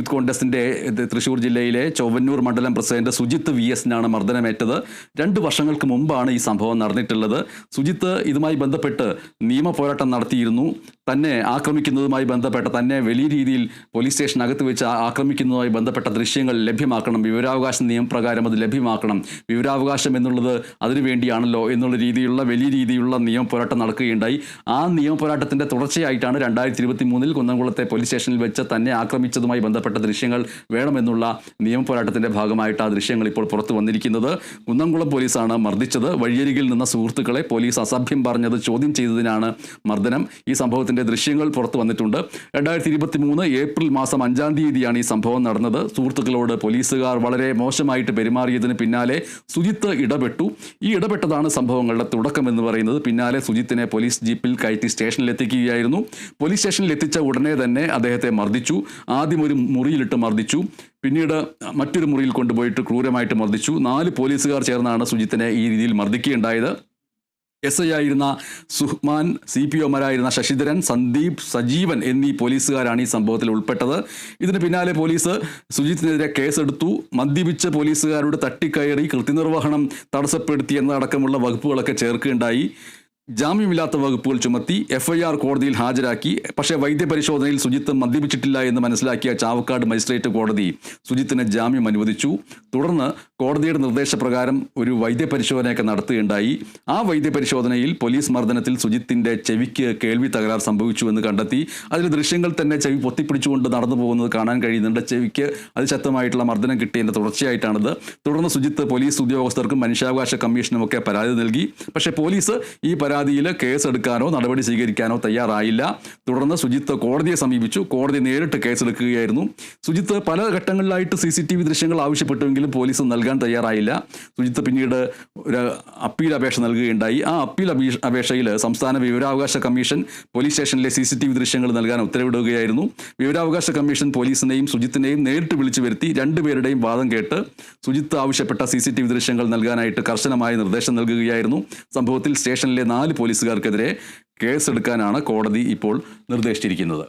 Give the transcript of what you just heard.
Youth കോൺഗ്രസിന്റെ ഇത് തൃശൂർ ജില്ലയിലെ ചൊവ്വന്നൂർ മണ്ഡലം പ്രസിഡന്റ് സുജിത്ത് വി എസിനാണ് മർദ്ദനമേറ്റത്. രണ്ട് വർഷങ്ങൾക്ക് മുമ്പാണ് ഈ സംഭവം നടന്നിട്ടുള്ളത്. സുജിത്ത് ഇതുമായി ബന്ധപ്പെട്ട് നിയമ പോരാട്ടം നടത്തിയിരുന്നു. തന്നെ ആക്രമിക്കുന്നതുമായി ബന്ധപ്പെട്ട തന്നെ വലിയ രീതിയിൽ പോലീസ് സ്റ്റേഷനകത്ത് വെച്ച് ആക്രമിക്കുന്നതുമായി ബന്ധപ്പെട്ട ദൃശ്യങ്ങൾ ലഭ്യമാക്കണം. വിവരാവകാശ നിയമപ്രകാരം അത് ലഭ്യമാക്കണം. വിവരാവകാശം എന്നുള്ളത് അതിനുവേണ്ടിയാണല്ലോ എന്നുള്ള രീതിയിലുള്ള വലിയ രീതിയിലുള്ള നിയമ പോരാട്ടം നടക്കുകയുണ്ടായി. ആ നിയമ പോരാട്ടത്തിന്റെ തുടർച്ചയായിട്ടാണ് രണ്ടായിരത്തി ഇരുപത്തി മൂന്നിൽ കുന്നംകുളത്തെ പോലീസ് സ്റ്റേഷനിൽ വെച്ച് തന്നെ ആക്രമിച്ചതുമായി ബന്ധപ്പെട്ട ദൃശ്യങ്ങൾ വേണമെന്നുള്ള നിയമ പോരാട്ടത്തിന്റെ ഭാഗമായിട്ട് ആ ദൃശ്യങ്ങൾ ഇപ്പോൾ പുറത്തു വന്നിരിക്കുന്നത്. കുന്നംകുളം പോലീസാണ് മർദ്ദിച്ചത്. വഴിയരികിൽ നിന്ന സുഹൃത്തുക്കളെ പോലീസ് അസഭ്യം പറഞ്ഞത് ചോദ്യം ചെയ്തതിനാണ് മർദ്ദനം. ഈ സംഭവത്തിന്റെ ദൃശ്യങ്ങൾ പുറത്തു വന്നിട്ടുണ്ട്. രണ്ടായിരത്തി ഇരുപത്തി മൂന്ന് ഏപ്രിൽ മാസം അഞ്ചാം തീയതിയാണ് ഈ സംഭവം നടന്നത്. സുഹൃത്തുക്കളോട് പോലീസുകാർ വളരെ മോശമായിട്ട് പെരുമാറിയതിന് പിന്നാലെ സുജിത്ത് ഇടപെട്ടു. ഈ ഇടപെട്ടതാണ് സംഭവങ്ങളുടെ തുടക്കം എന്ന് പറയുന്നത്. പിന്നാലെ സുജിത്തിനെ പോലീസ് ജീപ്പിൽ കയറ്റി സ്റ്റേഷനിലെത്തിക്കുകയായിരുന്നു. പോലീസ് സ്റ്റേഷനിൽ എത്തിച്ച ഉടനെ തന്നെ അദ്ദേഹത്തെ മർദ്ദിച്ചു. ആദ്യം ഒരു മുറിയിലിട്ട് മർദ്ദിച്ചു. പിന്നീട് മറ്റൊരു മുറിയിൽ കൊണ്ടുപോയിട്ട് ക്രൂരമായിട്ട് മർദ്ദിച്ചു. നാല് പോലീസുകാർ ചേർന്നാണ് സുജിത്തിനെ ഈ രീതിയിൽ മർദ്ദിക്കുകയുണ്ടായത്. എസ് ഐ ആയിരുന്ന സുഹ്മാൻ സി പി ഒമാരായിരുന്ന ശശിധരൻ സന്ദീപ് സജീവൻ എന്നീ പോലീസുകാരാണ് ഈ സംഭവത്തിൽ ഉൾപ്പെട്ടത്. ഇതിന് പിന്നാലെ പോലീസ് സുജിത്തിനെതിരെ കേസെടുത്തു. മദ്യപിച്ച പോലീസുകാരോട് തട്ടിക്കയറി കൃത്യനിർവഹണം തടസ്സപ്പെടുത്തി എന്നതടക്കമുള്ള വകുപ്പുകളൊക്കെ ചേർക്കുകയുണ്ടായി. ജാമ്യമില്ലാത്ത വകുപ്പുകൾ ചുമത്തി എഫ്ഐആർ കോടതിയിൽ ഹാജരാക്കി. പക്ഷേ വൈദ്യപരിശോധനയിൽ സുജിത്ത് മദ്യപിച്ചിട്ടില്ല എന്ന് മനസ്സിലാക്കിയ ചാവക്കാട് മജിസ്ട്രേറ്റ് കോടതി സുജിത്തിന് ജാമ്യം അനുവദിച്ചു. തുടർന്ന് കോടതിയുടെ നിർദ്ദേശപ്രകാരം ഒരു വൈദ്യപരിശോധനയൊക്കെ നടത്തുകയുണ്ടായി. ആ വൈദ്യപരിശോധനയിൽ പോലീസ് മർദ്ദനത്തിൽ സുജിത്തിന്റെ ചെവിക്ക് കേൾവി തകരാർ സംഭവിച്ചു എന്ന് കണ്ടെത്തി. അതിൽ ദൃശ്യങ്ങൾ തന്നെ ചെവി പൊത്തിപ്പിടിച്ചുകൊണ്ട് നടന്നു പോകുന്നത് കാണാൻ കഴിയുന്നുണ്ട്. ചെവിക്ക് അതിശക്തമായിട്ടുള്ള മർദ്ദനം കിട്ടിയതിന്റെ തുടർച്ചയായിട്ടാണിത്. തുടർന്ന് സുജിത്ത് പോലീസ് ഉദ്യോഗസ്ഥർക്കും മനുഷ്യാവകാശ കമ്മീഷനും ഒക്കെ പരാതി നൽകി. പക്ഷേ പോലീസ് ഈ പരാതിയിൽ കേസെടുക്കാനോ നടപടി സ്വീകരിക്കാനോ തയ്യാറായില്ല. തുടർന്ന് സുജിത്ത് കോടതിയെ സമീപിച്ചു. കോടതി നേരിട്ട് കേസെടുക്കുകയായിരുന്നു. സുജിത്ത് പല ഘട്ടങ്ങളിലായിട്ട് സി സി ടി വി ദൃശ്യങ്ങൾ ആവശ്യപ്പെട്ടുവെങ്കിലും പോലീസ് നൽകാൻ തയ്യാറായില്ല. സുജിത്ത് പിന്നീട് ഒരു അപ്പീൽ അപേക്ഷ നൽകുകയുണ്ടായി. ആ അപ്പീൽ അപേക്ഷയിൽ സംസ്ഥാന വിവരാവകാശ കമ്മീഷൻ പോലീസ് സ്റ്റേഷനിലെ സി സി ടി വി ദൃശ്യങ്ങൾ നൽകാൻ ഉത്തരവിടുകയായിരുന്നു. വിവരാവകാശ കമ്മീഷൻ പോലീസിനെയും സുജിത്തിനെയും നേരിട്ട് വിളിച്ചു വരുത്തി രണ്ടുപേരുടെയും വാദം കേട്ട് സുജിത്ത് ആവശ്യപ്പെട്ട സി സി ടി വി ദൃശ്യങ്ങൾ നൽകാനായിട്ട് കർശനമായ നിർദ്ദേശം നൽകുകയായിരുന്നു. സംഭവത്തിൽ സ്റ്റേഷനിലെ നാല് പോലീസുകാർക്കെതിരെ കേസെടുക്കാനാണ് കോടതി ഇപ്പോൾ നിർദ്ദേശിച്ചിരിക്കുന്നത്.